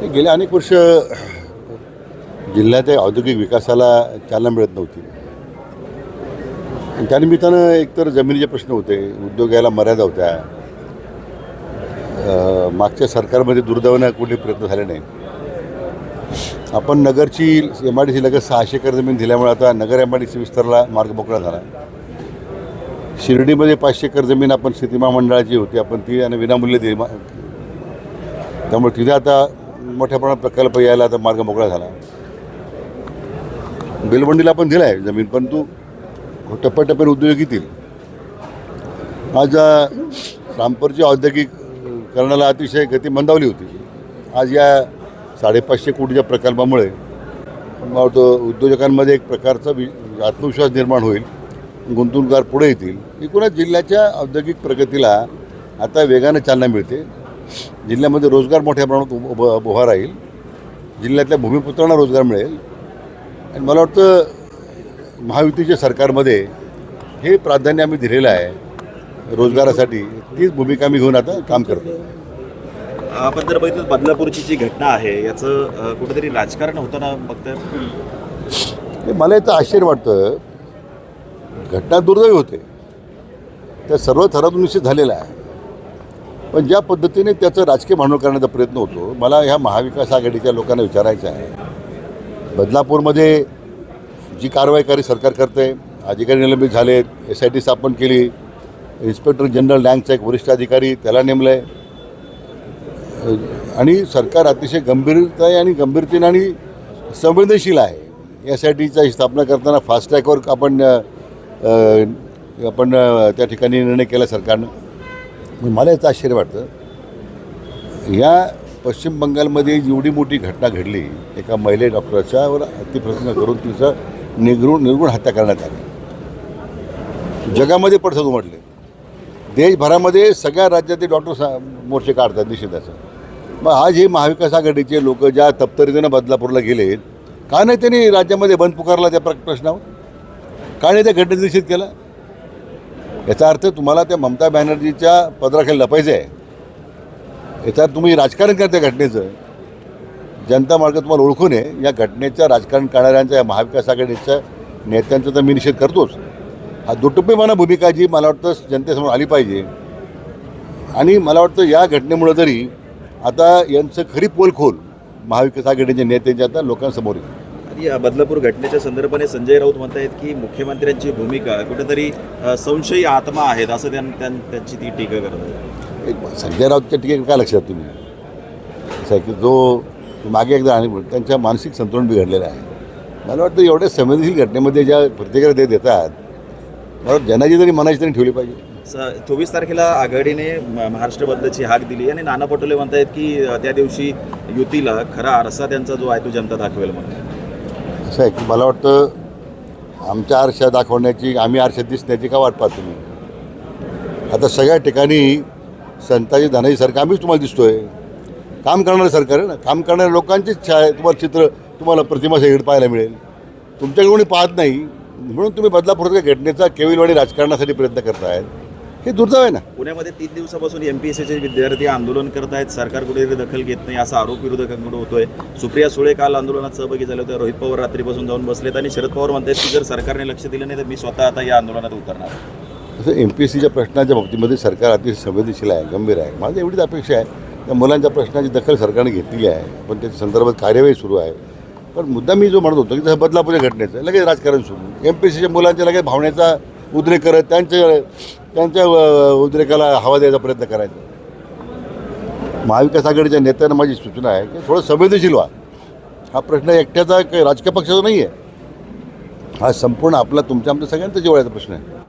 हे गेल्या अनेक वर्ष जिल्ह्याच्या औद्योगिक विकासाला चालना मिळत नव्हती. आणि त्यानिमित्तानं एकतर जमिनीचे प्रश्न होते उद्योगाला मर्यादा होत्या. मागच्या सरकारमध्ये दुर्दैवानं कुठे प्रयत्न झाले नाही आपण नगरची एम आय डी सी लगेच सहाशे एकर जमीन दिल्यामुळे आता Nagar M I D C विस्तारला मार्ग मोकळा झाला. शिर्डीमध्ये पाचशे एकर जमीन आपण शेती महामंडळाची होती आपण ती आणि विनामूल्य दिली त्यामुळे तिथे आता मोठ्या प्रमाणात प्रकल्प यायला आता मार्ग मोकळा झाला. बेलबंडीला पण दिला आहे जमीन परंतु टप्प्याटप्प्याने उद्योग येतील. आज अ, रामपूरची औद्योगिकरणाला अतिशय गती मंदावली होती. आज या साडेपाचशे कोटीच्या प्रकल्पामुळे मला वाटतं उद्योजकांमध्ये एक प्रकारचा वि आत्मविश्वास निर्माण होईल गुंतवणूकदार पुढे येतील. एकूणच जिल्ह्याच्या औद्योगिक प्रगतीला आता वेगानं चालना मिळते. जिल्ह्यामध्ये रोजगार मोठ्या प्रमाणात उभ उभ- राहील. जिल्ह्यातल्या भूमिपुत्रांना रोजगार मिळेल. आणि मला वाटतं महायुतीच्या सरकारमध्ये हे प्राधान्य आम्ही दिलेलं आहे. रोजगारासाठी तीच भूमिका आम्ही घेऊन आता काम करतो आपण जर बघितलं बदलापूरची जी घटना आहे याचं कुठेतरी राजकारण होतं ना बघता हे मला याचं आश्चर्य वाटतं. घटना दुर्दैवी होते. त्या सर्व थरातून निश्चित झालेला आहे. पण ज्या पद्धतीने त्याचं राजकीय भांडवल करण्याचा प्रयत्न होतो मला ह्या महाविकास आघाडीच्या लोकांना विचारायचं आहे. बदलापूरमध्ये जी कारवाई करी सरकार करते अधिकारी निलंबित झालेत एस आय टी स्थापन केली इन्स्पेक्टर जनरल रँकचा एक वरिष्ठ अधिकारी त्याला नेमलं. आहे आणि सरकार अतिशय गंभीरता आहे आणि गंभीरतेने आणि संवेदनशील आहे. एस आय टीचा स्थापना करताना फास्टॅगवर आपण आपण त्या ठिकाणी निर्णय केला सरकारनं. म्हणजे मला याचं आश्चर्य वाटतं. या पश्चिम बंगालमध्ये एवढी मोठी घटना घडली एका महिले डॉक्टरच्यावर अतिप्रसंग करून तिचं निगरून निर्गुण हत्या करण्यात आली. जगामध्ये पडसद उमटले. देशभरामध्ये सगळ्या राज्यातील डॉक्टर सा मोर्चे काढतात निषेधाचं मग आज हे महाविकास आघाडीचे लोक ज्या तप्तरीनं बदलापूरला गेलेत का नाही त्यांनी राज्यामध्ये बंद पुकारला त्या प्र- प्रश्नावर? का नाही त्या घटनेचा निषेध केला? याचा अर्थ तुम्हाला त्या ममता बॅनर्जीच्या पदराखाली लपायचं आहे याचा अर्थ तुम्ही राजकारण करता घटनेचं. जनता मार्ग तुम्हाला ओळखून आहे. या घटनेच्या राजकारण करणाऱ्यांच्या या महाविकास आघाडीच्या नेत्यांचा तर मी निषेध करतोच. हा दुटप्पेपणा भूमिका जी मला वाटतं जनतेसमोर आली पाहिजे. आणि मला वाटतं या घटनेमुळं तरी आता यांचं खरी पोलखोल महाविकास आघाडीच्या नेत्यांच्या आता लोकांसमोर येईल या बदलापूर घटनेच्या संदर्भाने संजय राऊत म्हणतायत की मुख्यमंत्र्यांची भूमिका कुठेतरी संशयी आत्मा आहेत असं त्यां त्यां- त्यांची ती टीका करत एक संजय राऊतच्या टीके काय लक्षात तुम्ही? असं की जो मागे एकदा आणि त्यांच्या मानसिक संतुलन बिघडलेलं आहे. मला वाटतं एवढ्या संवेदनशील घटनेमध्ये ज्या प्रतिक्रिया ते देतात मला जनाची तरी मनाची तरी ठेवली पाहिजे. चोवीस तारखेला आघाडीने महाराष्ट्र बंदची हाक दिली आणि नाना पटोले म्हणतायत की त्या दिवशी युतीला खरा आरसा त्यांचा जो आहे तो जनता दाखवेल म्हणून. असं आहे की मला वाटतं आमच्या आरशा दाखवण्याची आम्ही आरशात दिसण्याची का वाट पाहत तुम्ही आता सगळ्या ठिकाणी संताजी धनाजी सरकार आम्हीच तुम्हाला दिसतोय. काम करणारं सरकार आहे ना? काम करणाऱ्या लोकांचीच छाया तुम्हाला चित्र तुम्हाला प्रतिमा सगळीकडे पाहायला मिळेल. तुमच्याकडे कोणी पाहत नाही. म्हणून तुम्ही बदलापूरच्या घटनेचा केविलवाडी राजकारणासाठी प्रयत्न करतायत. हे दुर्दैव आहे ना. पुण्यामध्ये तीन दिवसापासून एम पी एस सीचे विद्यार्थी आंदोलन करत आहेत. सरकार कुठेतरी दखल घेत नाही असा आरोप विरोधकांकडून होतोय. सुप्रिया सुळे काल आंदोलनात सहभागी झाले होते. रोहित पवार रात्रीपासून जाऊन बसलेत आणि शरद पवार म्हणतात की जर सरकारने लक्ष दिलं नाही तर मी स्वतः आता या आंदोलनात उतरणार. असं एम पी एस सीच्या प्रश्नाच्या बाबतीमध्ये सरकार अतिशय संवेदनशील आहे गंभीर आहे. माझी एवढीच अपेक्षा आहे. त्या मुलांच्या प्रश्नाची दखल सरकारने घेतलेली आहे. पण त्याच्या संदर्भात कार्यवाही सुरू आहे. पण मुद्दा मी जो म्हणत होतो की जसं बदलापूरच्या घटनेचं लगेच राजकारण सुरू. एम पी एस सीच्या मुलांच्या लगेच भावनेचा उद्रेक करत त्यांच्या त्यांच्या उद्रेकाला हवा द्यायचा प्रयत्न करायचा. महाविकास आघाडीच्या नेत्यांना माझी सूचना आहे की थोडं संवेदनशील व्हा. हा प्रश्न एकट्याचा काही राजकीय पक्षाचा नाही आहे हा संपूर्ण आपला तुमच्या आमच्या सगळ्यांचा जिव्हाळ्याचा प्रश्न आहे.